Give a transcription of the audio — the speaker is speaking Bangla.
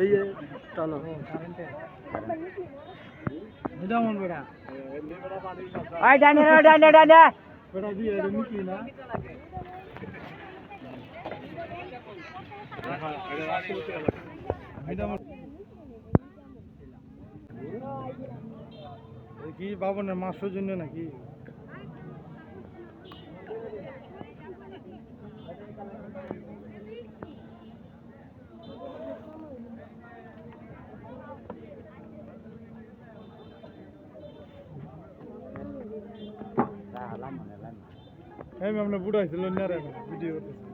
এই টানো। ও কারেন্টে এটা মন বেড়া আই ডানে ডানে ডানে। বেড়া দিয়ে মিকি না। কি বাবনের মাংসের জন্য নাকি? এই আমরা বুড়া হয়েছিল না রে ভিডিও করতেছে।